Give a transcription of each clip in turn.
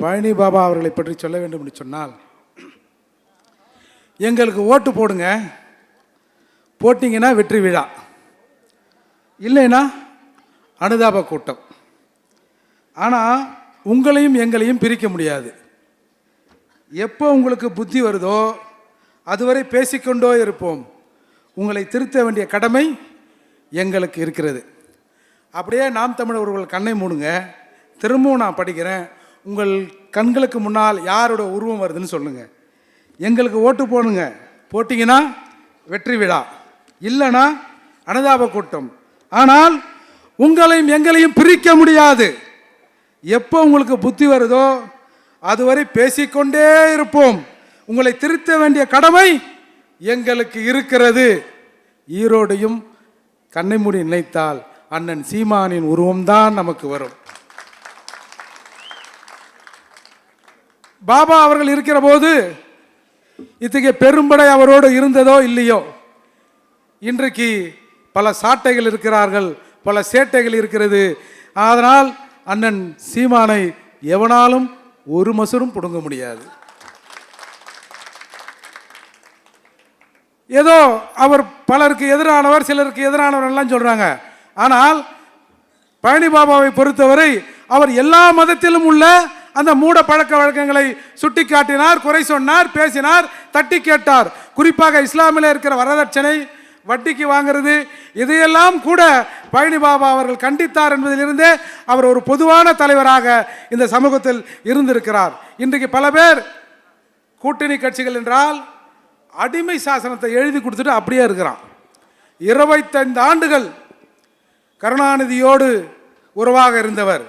பழனி பாபா அவர்களை பற்றி சொல்ல வேண்டும் என்று சொன்னால் எங்களுக்கு ஓட்டு போடுங்க. போட்டிங்கன்னா வெற்றி விழா. இல்லைன்னா அனுதாப கூட்டம். ஆனால் உங்களையும் எங்களையும் பிரிக்க முடியாது. எப்போ உங்களுக்கு புத்தி வருதோ அதுவரை பேசிக்கொண்டோ இருப்போம். உங்களை திருத்த வேண்டிய கடமை எங்களுக்கு இருக்கிறது. அப்படியே நாம் தமிழர்கள் கண்ணை மூடுங்க. திரும்பவும் நான் படிக்கிறேன். உங்கள் கண்களுக்கு முன்னால் யாரோட உருவம் வருதுன்னு சொல்லுங்கள் எங்களுக்கு ஓட்டு போடுங்க. போட்டிங்கன்னா வெற்றி விழா. இல்லைன்னா அனுதாப கூட்டம். ஆனால் உங்களையும் எங்களையும் பிரிக்க முடியாது. எப்போ உங்களுக்கு புத்தி வருதோ அதுவரை பேசிக்கொண்டே இருப்போம். உங்களை திருத்த வேண்டிய கடமை எங்களுக்கு இருக்கிறது. ஈரோடையும் கண்ணை மூடி நினைத்தால் அண்ணன் சீமானின் உருவம்தான் நமக்கு வரும். பாபா அவர்கள் இருக்கிற போது இத்தகைய பெரும்படை அவரோடு இருந்ததோ இல்லையோ? இன்றைக்கு பல சாட்டைகள் இருக்கிறார்கள் பல சேட்டைகள் இருக்கிறது. அதனால் அண்ணன் சீமானை எவனாலும் ஒரு மசரும் பிடுங்க முடியாது. ஏதோ அவர் பலருக்கு எதிரானவர் சிலருக்கு எதிரானவர் எல்லாம் சொல்றாங்க. ஆனால் பழனி பாபாவை பொறுத்தவரை அவர் எல்லா மதத்திலும் உள்ள அந்த மூட பழக்க வழக்கங்களை சுட்டிக்காட்டினார் குறை சொன்னார் பேசினார் தட்டி கேட்டார். குறிப்பாக இஸ்லாமில் இருக்கிற வரதட்சணை வட்டிக்கு வாங்குறது இதையெல்லாம் கூட பழனி பாபா அவர்கள் கண்டித்தார் என்பதிலிருந்தே அவர் ஒரு பொதுவான தலைவராக இந்த சமூகத்தில் இருந்திருக்கிறார். இன்றைக்கு பல பேர் கூட்டணி கட்சிகள் என்றால் அடிமை சாசனத்தை எழுதி கொடுத்துட்டு அப்படியே இருக்கிறான். இருபத்தைந்து ஆண்டுகள் கருணாநிதியோடு உறவாக இருந்தவர்.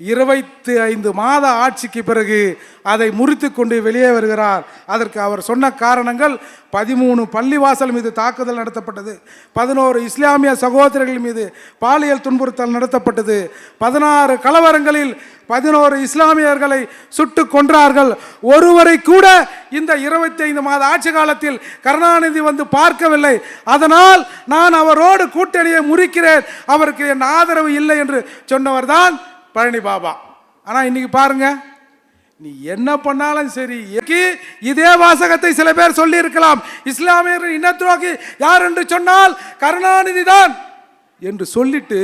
இருபத்தி ஐந்து மாத ஆட்சிக்கு பிறகு அதை முறித்து கொண்டு வெளியே வருகிறார். அதற்கு அவர் சொன்ன காரணங்கள் பதிமூணு பள்ளிவாசல் மீது தாக்குதல் நடத்தப்பட்டது பதினோரு இஸ்லாமிய சகோதரர்கள் மீது பாலியல் துன்புறுத்தல் நடத்தப்பட்டது பதினாறு கலவரங்களில் பதினோரு இஸ்லாமியர்களை சுட்டு கொன்றார்கள். ஒருவரை கூட இந்த இருபத்தி ஐந்து மாத ஆட்சி காலத்தில் கருணாநிதி வந்து பார்க்கவில்லை. அதனால் நான் அவரோடு கூட்டணியை முறிக்கிறேன். அவருக்கு என் ஆதரவு இல்லை என்று சொன்னவர்தான் பழனி பாபா. ஆனால் இன்னைக்கு பாருங்க நீ என்ன பண்ணாலும் சரி இதே வாசகத்தை சில பேர் சொல்லி இருக்கலாம் இஸ்லாமியர் இனத்துரோகி யார் என்று சொன்னால் கருணாநிதி தான் என்று சொல்லிட்டு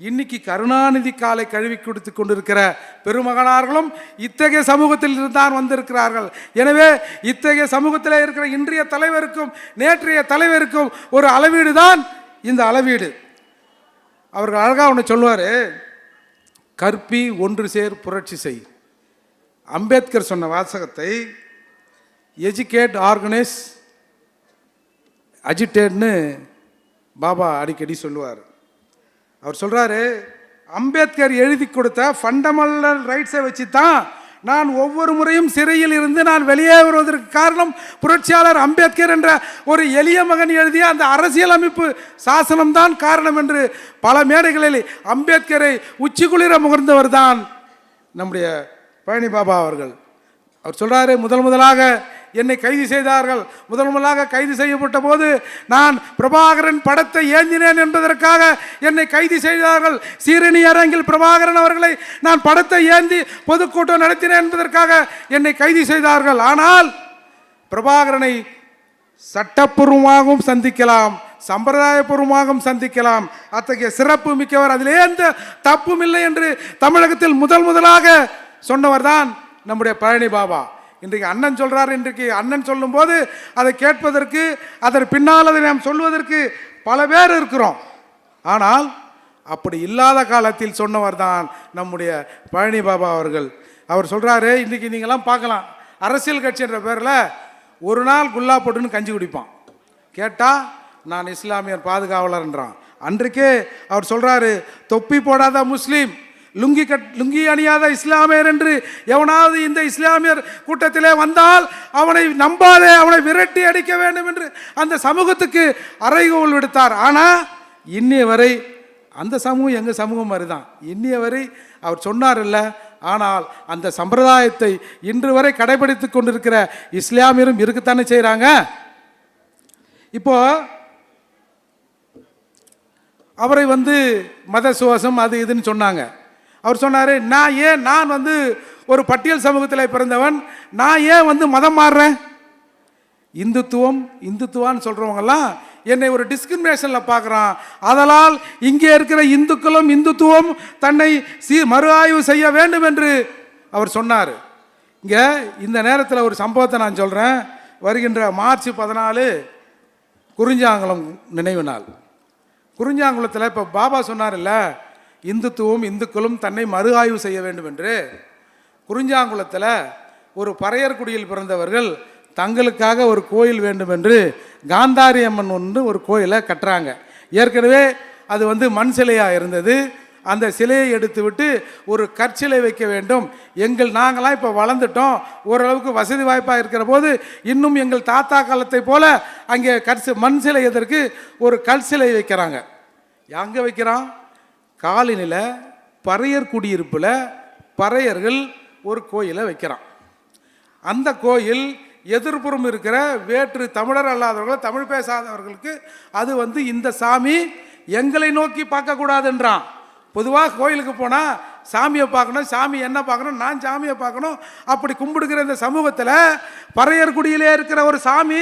இன்னைக்கு கருணாநிதி காலை கழுவி கொடுத்து கொண்டிருக்கிற பெருமகனார்களும் இத்தகைய சமூகத்தில் இருந்தான் வந்திருக்கிறார்கள். எனவே இத்தகைய சமூகத்தில் இருக்கிற இன்றைய தலைவருக்கும் நேற்றைய தலைவருக்கும் ஒரு அளவீடு தான் இந்த அளவீடு. அவர்கள் அழகாக ஒன்று சொல்லுவார் கற்பி ஒன்று சேர் புரட்சி செய். அம்பேத்கர் சொன்ன வாசகத்தை எஜுகேட் ஆர்கனைஸ் அஜிடேட்னு பாபா அடிக்கடி சொல்லுவார். அவர் சொல்கிறாரு அம்பேத்கர் எழுதி கொடுத்த ஃபண்டமெண்டல் ரைட்ஸை வச்சு தான் நான் ஒவ்வொரு முறையும் சிறையில் இருந்து நான் வெளியே வருவதற்கு காரணம் புரட்சியாளர் அம்பேத்கர் என்ற ஒரு எளிய மகன் எழுதிய அந்த அரசியலமைப்பு சாசனம்தான் காரணம் என்று பல மேடைகளில் அம்பேத்கரை உச்சிக்குளிர முகர்ந்தவர் தான் நம்முடைய பழனி பாபா அவர்கள். அவர் சொல்கிறாரு முதல் முதலாக என்னை கைது செய்தார்கள். முதல் முதலாக கைது செய்யப்பட்ட போது நான் பிரபாகரன் படத்தை ஏந்தினேன் என்பதற்காக என்னை கைது செய்தார்கள். சீரணி அரங்கில் பிரபாகரன் அவர்களை நான் படத்தை ஏந்தி பொதுக்கூட்டம் நடத்தினேன் என்பதற்காக என்னை கைது செய்தார்கள். ஆனால் பிரபாகரனை சட்டப்பூர்வமாகவும் சந்திக்கலாம் சம்பிரதாயபூர்வமாகவும் சந்திக்கலாம். அத்தகைய சிறப்பு மிக்கவர் அதிலே எந்த தப்பும் இல்லை என்று தமிழகத்தில் முதல் முதலாக சொன்னவர் தான் நம்முடைய பழனி பாபா. இன்றைக்கு அண்ணன் சொல்கிறார் இன்றைக்கு அண்ணன் சொல்லும்போது அதை கேட்பதற்கு அதன் பின்னால் அதை நாம் சொல்வதற்கு பல பேர் இருக்கிறோம். ஆனால் அப்படி இல்லாத காலத்தில் சொன்னவர் தான் நம்முடைய பழனி பாபா அவர்கள். அவர் சொல்கிறாரு இன்றைக்கி நீங்களாம் பார்க்கலாம் அரசியல் கட்சின்ற பேரில் ஒரு நாள் குல்லா போட்டுன்னு கஞ்சி குடிப்பான். கேட்டால் நான் இஸ்லாமியர் பாதுகாவலர்ன்றான் அன்றைக்கே அவர் சொல்கிறாரு தொப்பி போடாத முஸ்லீம் லுங்கி கட் லுங்கி அணியாத இஸ்லாமியர் என்று எவனாவது இந்த இஸ்லாமியர் கூட்டத்திலே வந்தால் அவனை நம்பாதே அவனை விரட்டி அடிக்க வேண்டும் என்று அந்த சமூகத்துக்கு அறைகோல் விடுத்தார். ஆனால் இன்னைய வரை அந்த சமூகம் எங்கள் சமூகம் மாதிரி தான் இன்னைய வரை அவர் சொன்னார் இல்லை ஆனால் அந்த சம்பிரதாயத்தை இன்று வரை கடைபிடித்து கொண்டிருக்கிற இஸ்லாமியரும் இருக்குத்தானே செய்கிறாங்க இப்போ அவரை வந்து மத சுவாசம் அது இதுன்னு சொன்னாங்க. அவர் சொன்னார் நான் ஏன் நான் வந்து ஒரு பட்டியல் சமூகத்தில் பிறந்தவன் நான் ஏன் வந்து மதம் மாறுறேன்? இந்துத்துவம் இந்துத்துவான்னு சொல்கிறவங்கெல்லாம் என்னை ஒரு டிஸ்கிரிமினேஷனில் பார்க்குறான். அதனால் இங்கே இருக்கிற இந்துக்களும் இந்துத்துவம் தன்னை சீ மறு ஆய்வு செய்ய வேண்டும் என்று அவர் சொன்னார். இங்கே இந்த நேரத்தில் ஒரு சம்பவத்தை நான் சொல்கிறேன் வருகின்ற மார்ச் பதினாலு குறிஞ்சாங்குளம் நினைவு நாள். குறிஞ்சாங்குளத்தில் இப்போ பாபா சொன்னார்ல இந்துத்துவம் இந்துக்களும் தன்னை மறு ஆய்வு செய்ய வேண்டும் என்று குறிஞ்சாங்குளத்தில் ஒரு பறையர்குடியில் பிறந்தவர்கள் தங்களுக்காக ஒரு கோயில் வேண்டும் என்று காந்தாரி அம்மன் ஒன்று ஒரு கோயிலை கட்டுறாங்க. ஏற்கனவே அது வந்து மண் சிலையாக இருந்தது. அந்த சிலையை எடுத்து விட்டு ஒரு கற்சிலை வைக்க வேண்டும். எங்கள் நாங்களாம் இப்போ வளர்ந்துட்டோம். ஓரளவுக்கு வசதி வாய்ப்பாக இருக்கிற போது இன்னும் எங்கள் தாத்தா காலத்தை போல் அங்கே கற்சி மண் சிலை எதற்கு ஒரு கற்சிலை வைக்கிறாங்க. எங்கே வைக்கிறான்? காலனியில் பறையர் குடியிருப்பில் பறையர்கள் ஒரு கோயிலை வைக்கிறான். அந்த கோயில் எதிர்ப்புறம் இருக்கிற வேற்று தமிழர் அல்லாதவர்கள் தமிழ் பேசாதவர்களுக்கு அது வந்து இந்த சாமி எங்களை நோக்கி பார்க்கக்கூடாதுன்றான். பொதுவாக கோயிலுக்கு போனால் சாமியை பார்க்கணும் சாமி என்ன பார்க்கணும் நான் சாமியை பார்க்கணும். அப்படி கும்பிடுக்கிற இந்த சமூகத்தில் பறையர்குடியிலே இருக்கிற ஒரு சாமி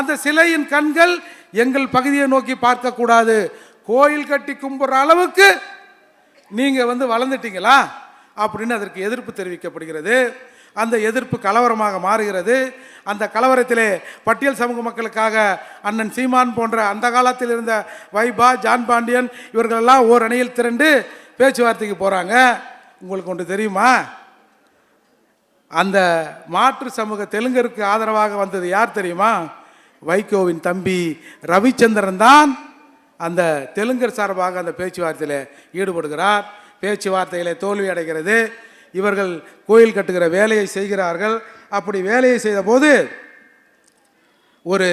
அந்த சிலையின் கண்கள் எங்கள் பகுதியை நோக்கி பார்க்கக்கூடாது. கோயில் கட்டி கும்பிட்ற அளவுக்கு நீங்கள் வந்து வளர்ந்துட்டீங்களா? அப்படின்னு அதற்கு எதிர்ப்பு தெரிவிக்கப்படுகிறது. அந்த எதிர்ப்பு கலவரமாக மாறுகிறது. அந்த கலவரத்திலே பட்டியல் சமூக மக்களுக்காக அண்ணன் சீமான் போன்ற அந்த காலத்தில் இருந்த வைபா ஜான் பாண்டியன் இவர்களெல்லாம் ஓர் அணியில் திரண்டு பேச்சுவார்த்தைக்கு போகிறாங்க உங்களுக்கு ஒன்று தெரியுமா? அந்த மாற்று சமூக தெலுங்கருக்கு ஆதரவாக வந்தது யார் தெரியுமா? வைகோவின் தம்பி ரவிச்சந்திரன் தான். அந்த தெலுங்கர் சார்பாக அந்த பேச்சுவார்த்தையில் ஈடுபடுகிறார். பேச்சுவார்த்தையிலே தோல்வி அடைகிறது. இவர்கள் கோயில் கட்டுகிற வேலையை செய்கிறார்கள். அப்படி வேலையை செய்தபோது ஒரு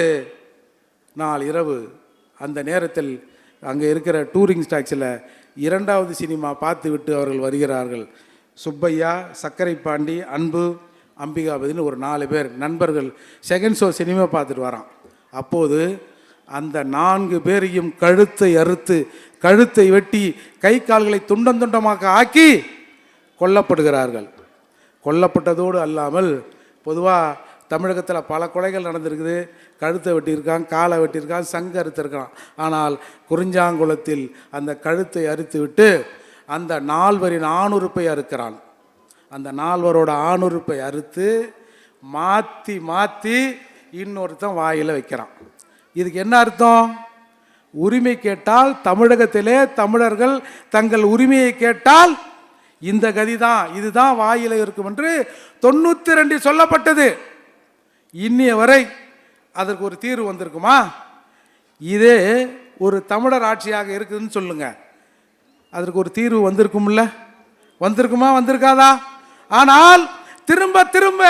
நாள் இரவு அந்த நேரத்தில் அங்கே இருக்கிற டூரிங் ஸ்டாக்ஸில் இரண்டாவது சினிமா பார்த்து விட்டு அவர்கள் வருகிறார்கள். சுப்பையா சக்கரை பாண்டி அன்பு அம்பிகாபதினு ஒரு நாலு பேர் நண்பர்கள் செகண்ட் ஷோ சினிமா பார்த்துட்டு வரான். அப்போது அந்த நான்கு பேரையும் கழுத்தை அறுத்து கழுத்தை வெட்டி கை கால்களை துண்டம் துண்டமாக ஆக்கி கொல்லப்படுகிறார்கள். கொல்லப்பட்டதோடு அல்லாமல் பொதுவாக தமிழகத்தில் பல கொலைகள் நடந்திருக்குது. கழுத்தை வெட்டியிருக்கான் காலை வெட்டியிருக்கான் சங்க அறுத்திருக்கான். ஆனால் குறிஞ்சாங்குளத்தில் அந்த கழுத்தை அறுத்து விட்டு அந்த நால்வரின் ஆணுறுப்பை அறுக்கிறான். அந்த நால்வரோட ஆணுறுப்பை அறுத்து மாற்றி மாற்றி இன்னொருத்தன் வாயில் வைக்கிறான். இதுக்கு என்ன அர்த்தம்? உரிமை கேட்டால் தமிழகத்திலே தமிழர்கள் தங்கள் உரிமையை கேட்டால் இந்த கதி தான் இதுதான் வாயில இருக்கும் என்று தொண்ணூற்றி ரெண்டு சொல்லப்பட்டது. இன்னிய வரை அதற்கு ஒரு தீர்வு வந்திருக்குமா? இதே ஒரு தமிழர் ஆட்சியாக இருக்குதுன்னு சொல்லுங்க. அதற்கு ஒரு தீர்வு வந்திருக்கும்ல? வந்திருக்குமா வந்திருக்காதா? ஆனால் திரும்ப திரும்ப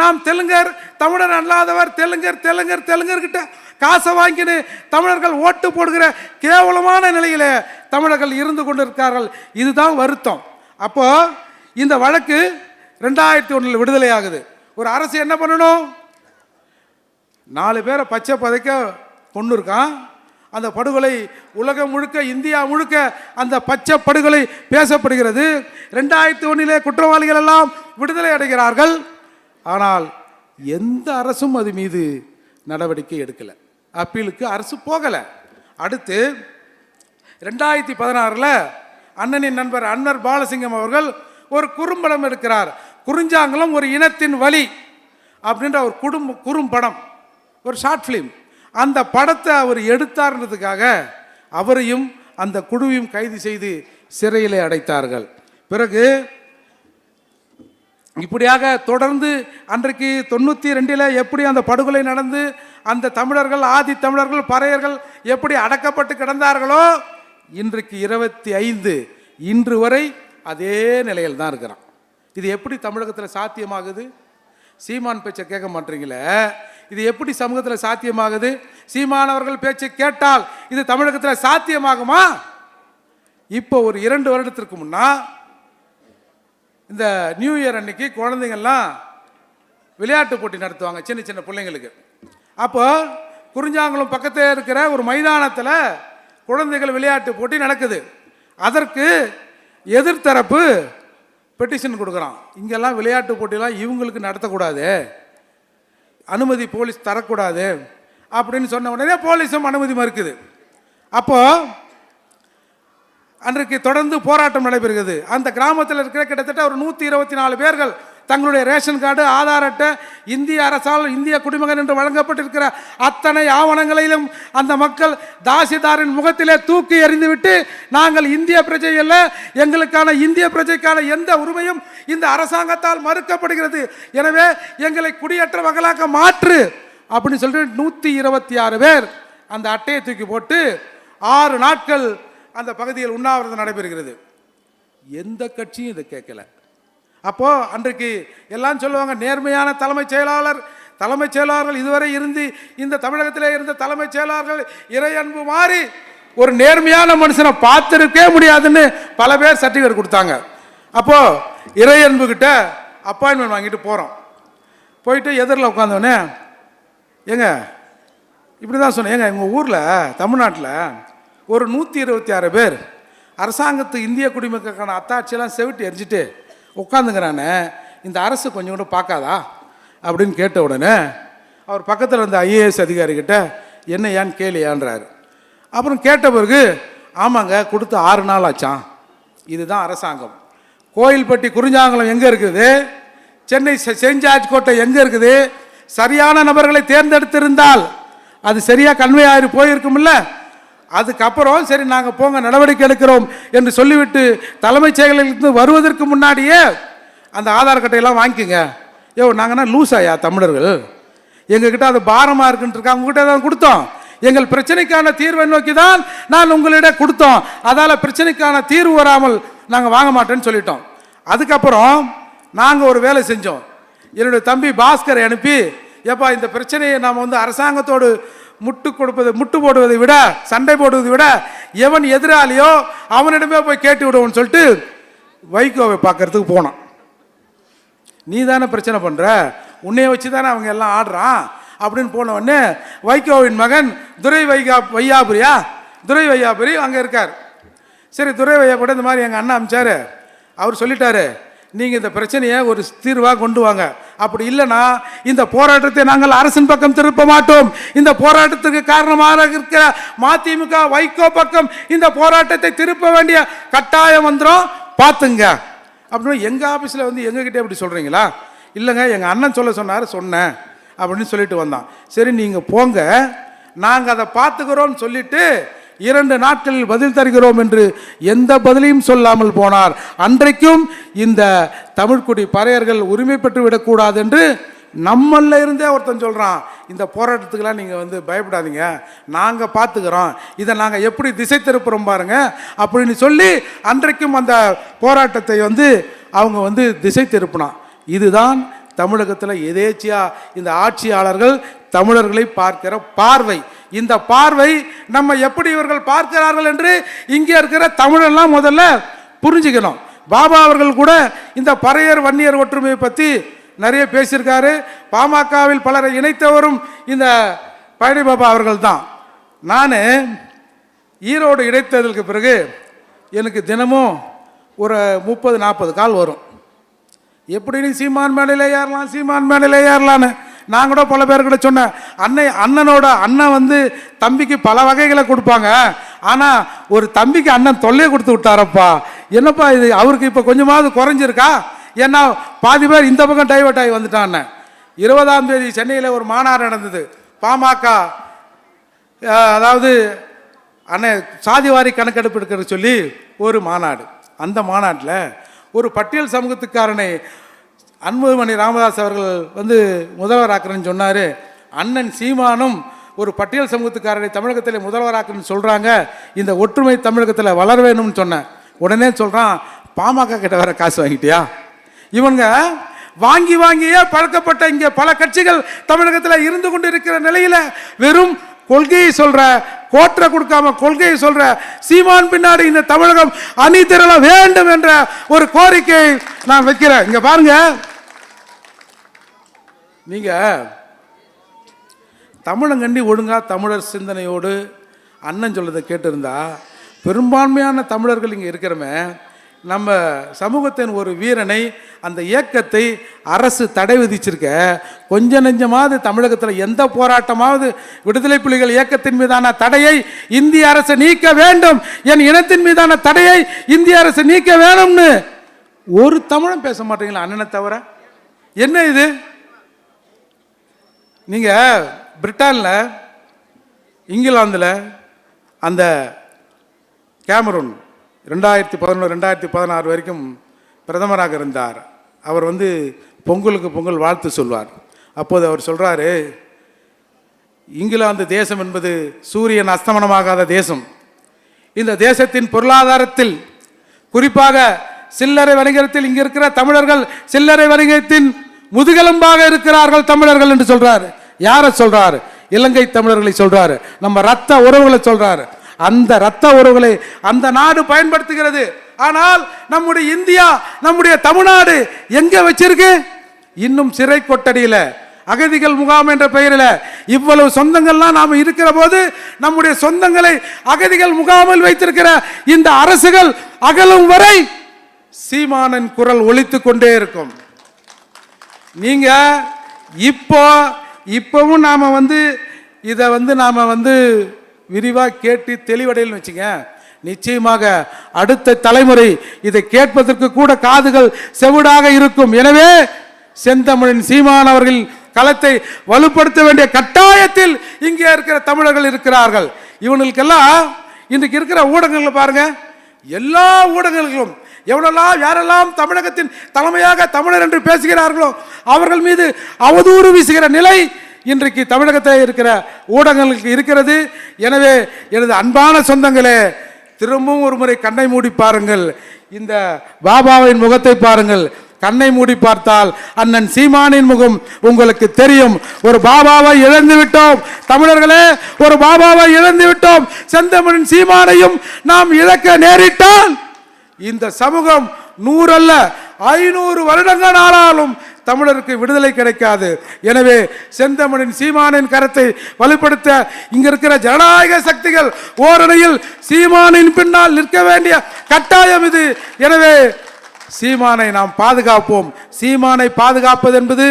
நாம் தெலுங்கர் தமிழர் அல்லாதவர் தெலுங்கர் தெலுங்கர் தெலுங்கர்கிட்ட காசை வாங்கின்னு தமிழர்கள் ஓட்டு போடுகிற கேவலமான நிலையில் தமிழர்கள் இருந்து கொண்டிருக்கார்கள். இதுதான் வருத்தம். அப்போ இந்த வழக்கு ரெண்டாயிரத்தி ஒன்றில் விடுதலை ஆகுது. ஒரு அரசு என்ன பண்ணணும்? நாலு பேரை பச்சை பதைக்க கொண்டு இருக்கான். அந்த படுகொலை உலகம் முழுக்க இந்தியா முழுக்க அந்த பச்சை படுகொலை பேசப்படுகிறது. ரெண்டாயிரத்தி ஒன்றிலே குற்றவாளிகள் எல்லாம் விடுதலை அடைகிறார்கள். ஆனால் எந்த அரசும் அது மீது நடவடிக்கை எடுக்கலை. அப்பீலுக்கு அரசு போகலை. அடுத்து ரெண்டாயிரத்தி பதினாறில் அண்ணனின் நண்பர் அன்வர் பாலசிங்கம் அவர்கள் ஒரு குறும்படம் எடுக்கிறார். குறிஞ்சாங்கலம் ஒரு இனத்தின் வழி அப்படின்ற ஒரு குடும்ப குறும்படம் ஒரு ஷார்ட் ஃபிலிம். அந்த படத்தை அவர் எடுத்தார்ன்றதுக்காக அவரையும் அந்த குழுவையும் கைது செய்து சிறையிலே அடைத்தார்கள். பிறகு இப்படியாக தொடர்ந்து அன்றைக்கு தொண்ணூற்றி ரெண்டில் எப்படி அந்த படுகொலை நடந்து அந்த தமிழர்கள் ஆதி தமிழர்கள் பறையர்கள் எப்படி அடக்கப்பட்டு கிடந்தார்களோ இன்றைக்கு இருபத்தி ஐந்து இன்று வரை அதே நிலையில் தான் இருக்கிறான். இது எப்படி தமிழகத்தில் சாத்தியமாகுது? சீமான் பேச்சை கேட்க மாட்டீங்களே? இது எப்படி சமூகத்தில் சாத்தியமாகுது? சீமானவர்கள் பேச்சை கேட்டால் இது தமிழகத்தில் சாத்தியமாகுமா? இப்போ ஒரு இரண்டு வருடத்திற்கு முன்னா இந்த நியூ இயர் அன்னைக்கு குழந்தைங்கள்லாம் விளையாட்டு போட்டி நடத்துவாங்க சின்ன சின்ன பிள்ளைங்களுக்கு. அப்போ குறிஞ்சாங்குளம் பக்கத்தில் இருக்கிற ஒரு மைதானத்தில் குழந்தைகள் விளையாட்டு போட்டி நடக்குது. அதற்கு எதிர்த்தரப்பு பெட்டிஷன் கொடுக்குறான். இங்கெல்லாம் விளையாட்டு போட்டிலாம் இவங்களுக்கு நடத்தக்கூடாது. அனுமதி போலீஸ் தரக்கூடாது. அப்படின்னு சொன்ன உடனே போலீஸும் அனுமதி மறுக்குது. அப்போது அன்றைக்கு தொடர்ந்து போராட்டம் நடைபெறுகிறது. அந்த கிராமத்தில் இருக்கிற கிட்டத்தட்ட ஒரு நூற்றி இருபத்தி நாலு பேர்கள் தங்களுடைய ரேஷன் கார்டு ஆதார் அட்டை இந்திய அரசால் இந்திய குடிமகன் என்று வழங்கப்பட்டிருக்கிற அத்தனை ஆவணங்களையும் அந்த மக்கள் தாசிதாரின் முகத்திலே தூக்கி எறிந்துவிட்டு நாங்கள் இந்திய பிரஜை அல்ல எங்களுக்கான இந்திய பிரஜைக்கான எந்த உரிமையும் இந்த அரசாங்கத்தால் மறுக்கப்படுகிறது. எனவே எங்களை குடியேற்ற மகளாக மாற்று அப்படின்னு சொல்லிட்டு நூற்றி இருபத்தி ஆறு பேர் அந்த அட்டையை தூக்கி போட்டு ஆறு நாட்கள் அந்த பகுதியில் உண்ணாவிரதம் நடைபெறுகிறது. எந்த கட்சியும் இதை கேட்கல. அப்போ அன்றைக்கு எல்லாம் சொல்லுவாங்க நேர்மையான தலைமைச் செயலாளர் தலைமைச் செயலாளர்கள் இதுவரை இருந்து இந்த தமிழகத்திலே இருந்த தலைமைச் செயலாளர்கள் இறை அன்பு மாறி ஒரு நேர்மையான மனுஷனை பார்த்துருக்கே முடியாதுன்னு பல பேர் சர்டிஃபிகேட் கொடுத்தாங்க. அப்போ இறை அன்பு கிட்ட அப்பாயின்மெண்ட் வாங்கிட்டு போகிறோம் போயிட்டு எதிரில் உட்காந்தோடனே ஏங்க இப்படி தான் சொன்னேன். ஏங்க எங்கள் ஊரில் தமிழ்நாட்டில் ஒரு நூற்றி இருபத்தி ஆறு பேர். அரசாங்கத்து இந்திய குடிமக்களுக்கான அத்தாட்சியெல்லாம் செவிட்டு எரிஞ்சிட்டு உட்காந்துங்கிறானே இந்த அரசு கொஞ்சம் கூட பார்க்காதா? அப்படின்னு கேட்ட உடனே அவர் பக்கத்தில் இருந்த ஐஏஎஸ் அதிகாரிக்கிட்ட என்ன ஏன்னு கேளியான்றாரு. அப்புறம் கேட்ட பிறகு ஆமாங்க கொடுத்து ஆறு நாள் ஆச்சான் இதுதான் அரசாங்கம். கோயில்பட்டி குறிஞ்சாங்குளம் எங்கே இருக்குது? சென்னை செ- செயின்ட் ஜார்ஜ் கோட்டை எங்கே இருக்குது? சரியான நபர்களை தேர்ந்தெடுத்திருந்தால் அது சரியாக கன்வே ஆகி போயிருக்கும்ல? அதுக்கப்புறம் சரி நாங்கள் போங்க நடவடிக்கை எடுக்கிறோம் என்று சொல்லிவிட்டு தலைமைச் செயலகத்திலிருந்து வருவதற்கு முன்னாடியே அந்த ஆதார் கட்டையெல்லாம் வாங்கிக்கோங்க. யோ நாங்கன்னா லூஸ் ஆயா தமிழர்கள்? எங்ககிட்ட அது பாரமாக இருக்குன்ட்டு உங்ககிட்ட தான் கொடுத்தோம். எங்கள் பிரச்சனைக்கான தீர்வை நோக்கி தான் நான் உங்களிடம் கொடுத்தோம். அதால் பிரச்சனைக்கான தீர்வு வராமல் நாங்கள் வாங்க மாட்டேன்னு சொல்லிட்டோம். அதுக்கப்புறம் நாங்கள் ஒரு வேலை செஞ்சோம். என்னுடைய தம்பி பாஸ்கரை அனுப்பி ஏப்பா இந்த பிரச்சனையை நாம் வந்து அரசாங்கத்தோடு முட்டு கொடுப்பது முட்டு போடுவதை விட சண்டை போடுவதை விட எவன் எதிராளியோ அவனிடமே போய் கேட்டு விடுவோம்னு சொல்லிட்டு வைகோவை பார்க்கறதுக்கு போனான். நீ தானே பிரச்சனை பண்ணுற உன்னைய வச்சு தானே அவங்க எல்லாம் ஆடுறான்? அப்படின்னு போன உடனே வைகோவின் மகன் துரை வைகா வையாபுரியா? துரை வையாபுரி அங்கே இருக்கார். சரி துரை வையாபுரி இந்த மாதிரி எங்கள் அண்ணா அமிச்சாரு. அவர் சொல்லிட்டாரு நீங்கள் இந்த பிரச்சனையை ஒரு தீர்வாக கொண்டு வாங்க. அப்படி இல்லைன்னா இந்த போராட்டத்தை நாங்கள் அரசின் பக்கம் திருப்ப மாட்டோம். இந்த போராட்டத்துக்கு காரணமாக இருக்கிற மதிமுக வைகோ பக்கம் இந்த போராட்டத்தை திருப்ப வேண்டிய கட்டாயம் வந்துடும் பார்த்துங்க. அப்படின்னு எங்கள் ஆஃபீஸில் வந்து எங்ககிட்ட இப்படி சொல்கிறீங்களா இல்லைங்க எங்கள் அண்ணன் சொல்ல சொன்னார் சொன்னேன். அப்படின்னு சொல்லிட்டு வந்தான். சரி நீங்கள் போங்க. நாங்கள் அதை பார்த்துக்கிறோம்னு சொல்லிட்டு இரண்டு நாட்களில் பதில் தருகிறோம் என்று எந்த பதிலையும் சொல்லாமல் போனார். அன்றைக்கும் இந்த தமிழ்குடி பறையர்கள் உரிமை பெற்று விடக்கூடாது என்று நம்மள இருந்தே ஒருத்தன் சொல்கிறான் இந்த போராட்டத்துக்கெல்லாம் நீங்கள் வந்து பயப்படாதீங்க. நாங்கள் பார்த்துக்கிறோம் இதை நாங்கள் எப்படி திசை திருப்புறோம் பாருங்க. அப்படின்னு சொல்லி அன்றைக்கும் அந்த போராட்டத்தை வந்து அவங்க வந்து திசை திருப்பினான். இதுதான் தமிழகத்தில் எதேச்சியாக இந்த ஆட்சியாளர்கள் தமிழர்களை பார்க்கிற பார்வை. இந்த பார்வை நம்ம எப்படி இவர்கள் பார்க்கிறார்கள் என்று இங்கே இருக்கிற தமிழெல்லாம் முதல்ல புரிஞ்சுக்கணும். பாபா அவர்கள் கூட இந்த பறையர் வன்னியர் ஒற்றுமையை பற்றி நிறைய பேசியிருக்காரு. பாமகவில் பலரை இணைத்தவரும் இந்த பழனி பாபா அவர்கள் தான் நான் ஈரோடு இடைத்தேர்தலுக்கு பிறகு எனக்கு தினமும் ஒரு முப்பது நாற்பது கால் வரும். எப்படின்னு சீமான் மேடையில் ஏறலாம் சீமான் மேடையில் ஏறலான்னு. நான் கூட பல பேர்கிட்ட சொன்னேன் அன்னை அண்ணனோட அண்ணன் வந்து தம்பிக்கு பல வகைகளை கொடுப்பாங்க. ஆனால் ஒரு தம்பிக்கு அண்ணன் தொல்லையை கொடுத்து விட்டாரப்பா. என்னப்பா இது அவருக்கு இப்போ கொஞ்சமாவது குறைஞ்சிருக்கா? ஏன்னா பாதி பேர் இந்த பக்கம் டைவர்ட் ஆகி வந்துட்டான் இருபதாம் தேதி சென்னையில் ஒரு மாநாடு நடந்தது. பாமக அதாவது அண்ணன் சாதிவாரி கணக்கெடுப்பு எடுக்கிற சொல்லி ஒரு மாநாடு. அந்த மாநாட்டில் ஒரு பட்டியல் சமூகத்துக்காரனை அன்புமணி ராமதாஸ் அவர்கள் வந்து முதல்வராக்குறேன்னு சொன்னார். அண்ணன் சீமானும் ஒரு பட்டியல் சமூகத்துக்காரரை தமிழகத்தில் முதல்வராக்குன்னு சொல்கிறாங்க இந்த ஒற்றுமை தமிழகத்தில் வளர வேணும்னு சொன்னேன் உடனே சொல்கிறான் பாமக கிட்ட வேற காசு வாங்கிட்டியா? இவங்க வாங்கி வாங்கியே பழக்கப்பட்ட இங்கே பல கட்சிகள் தமிழகத்தில் இருந்து கொண்டு இருக்கிற நிலையில் வெறும் கொள்கையை சொல்ற கோற்றை கொடுக்காம கொள்கையை சொல்ற சீமான் பின்னாடி இந்த தமிழகம் அணி திரள வேண்டும் என்ற ஒரு கோரிக்கை நான் வைக்கிறேன். இங்க பாருங்க. நீங்கள் தமிழங்கண்டி ஒழுங்காக தமிழர் சிந்தனையோடு அண்ணன் சொல்லதை கேட்டிருந்தா பெரும்பான்மையான தமிழர்கள் இங்கே இருக்கிறமே நம்ம சமூகத்தின் ஒரு வீரனை அந்த இயக்கத்தை அரசு தடை விதிச்சிருக்க கொஞ்ச நெஞ்சமாவது தமிழகத்தில் எந்த போராட்டமாவது விடுதலை புலிகள் இயக்கத்தின் மீதான தடையை இந்திய அரசு நீக்க வேண்டும் என் இனத்தின் மீதான தடையை இந்திய அரசு நீக்க வேணும்னு ஒரு தமிழும் பேச மாட்டீங்களா அண்ணனை தவிர? என்ன இது? நீங்கள் பிரிட்டனில் இங்கிலாந்தில் அந்த கேமரூன் ரெண்டாயிரத்தி பதினொன்று ரெண்டாயிரத்தி பதினாறு வரைக்கும் பிரதமராக இருந்தார். அவர் வந்து பொங்கலுக்கு பொங்கல் வாழ்த்து சொல்வார். அப்போது அவர் சொல்கிறாரு இங்கிலாந்து தேசம் என்பது சூரியன் அஸ்தமனமாகாத தேசம். இந்த தேசத்தின் பொருளாதாரத்தில் குறிப்பாக சில்லறை வணிகத்தில் இங்கே இருக்கிற தமிழர்கள் சில்லறை வணிகத்தின் முதுகெலும்பாக இருக்கிறார்கள் தமிழர்கள் என்று சொல்றாரு. யாரை சொல்றாரு? இலங்கை தமிழர்களை சொல்றாரு. நம்ம ரத்த உறவுகளை சொல்றாரு. அந்த ரத்த உறவுகளை அந்த நாடு பயன்படுத்துகிறது. ஆனால் நம்முடைய இந்தியா நம்முடைய தமிழ்நாடு எங்க வச்சிருக்கு? இன்னும் சிறை கொட்டடியில அகதிகள் முகாம் என்ற பெயரில். இவ்வளவு சொந்தங்கள்லாம் நாம் இருக்கிற போது நம்முடைய சொந்தங்களை அகதிகள் முகாமில் வைத்திருக்கிற இந்த அரசுகள் அகலும் வரை சீமானன் குரல் ஒழித்து கொண்டே இருக்கும். நீங்கள் இப்போ இப்போவும் நாம் வந்து இதை வந்து நாம் வந்து விரிவாக கேட்டு தெளிவடையல்னு வச்சுங்க. நிச்சயமாக அடுத்த தலைமுறை இதை கேட்பதற்கு கூட காதுகள் செவிடாக இருக்கும். எனவே செந்தமிழின் சீமான் அவர்கள் களத்தை வலுப்படுத்த வேண்டிய கட்டாயத்தில் இங்கே இருக்கிற தமிழர்கள் இருக்கிறார்கள். இவங்களுக்கெல்லாம் இன்றைக்கு இருக்கிற ஊடகங்களை பாருங்க எல்லா ஊடகங்களும் எவ்வளெல்லாம் யாரெல்லாம் தமிழகத்தின் தலைமையாக தமிழர் என்று பேசுகிறார்களோ அவர்கள் மீது அவதூறு வீசுகிற நிலை இன்றைக்கு தமிழகத்தில் இருக்கிற ஊடகங்களுக்கு இருக்கிறது. எனவே எனது அன்பான சொந்தங்களே திரும்பவும் ஒரு முறை கண்ணை மூடி பாருங்கள். இந்த பாபாவின் முகத்தை பாருங்கள். கண்ணை மூடி பார்த்தால் அண்ணன் சீமானின் முகம் உங்களுக்கு தெரியும். ஒரு பாபாவை இழந்து விட்டோம். தமிழர்களே ஒரு பாபாவை இழந்து விட்டோம். செந்தமிழின் சீமானையும் நாம் இழக்க நேரிட்டால் இந்த சமூகம் நூறல்ல ஐநூறு வருடங்கள் ஆனாலும் தமிழருக்கு விடுதலை கிடைக்காது. எனவே செந்தமிழின் சீமானின் கருத்தை வலுப்படுத்த இங்க இருக்கிற ஜனநாயக சக்திகள் ஓரணியில் சீமானின் பின்னால் நிற்க வேண்டிய கட்டாயம் இது. எனவே சீமானை நாம் பாதுகாப்போம். சீமானை பாதுகாப்பது என்பது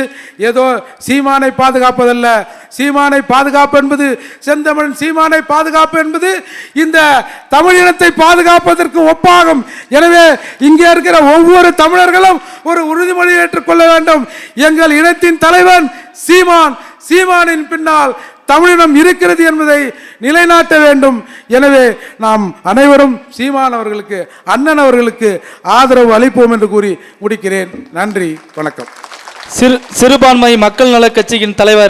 ஏதோ சீமானை பாதுகாப்பதல்ல. சீமானை பாதுகாப்பு என்பது செந்தமிழன் சீமானை பாதுகாப்பு என்பது இந்த தமிழினத்தை பாதுகாப்பதற்கு ஒப்பாகும். எனவே இங்கே இருக்கிற ஒவ்வொரு தமிழர்களும் ஒரு உறுதிமொழி ஏற்றுக்கொள்ள வேண்டும். எங்கள் இனத்தின் தலைவன் சீமான். சீமானின் பின்னால் தமிழினம் இருக்கிறது என்பதை நிலைநாட்ட வேண்டும். எனவே நாம் அனைவரும் சீமான் அவர்களுக்கு அண்ணன் அவர்களுக்கு ஆதரவு அளிப்போம் என்று கூறி முடிக்கிறேன். நன்றி வணக்கம். சிறு சிறுபான்மை மக்கள் நலக் கட்சியின் தலைவர்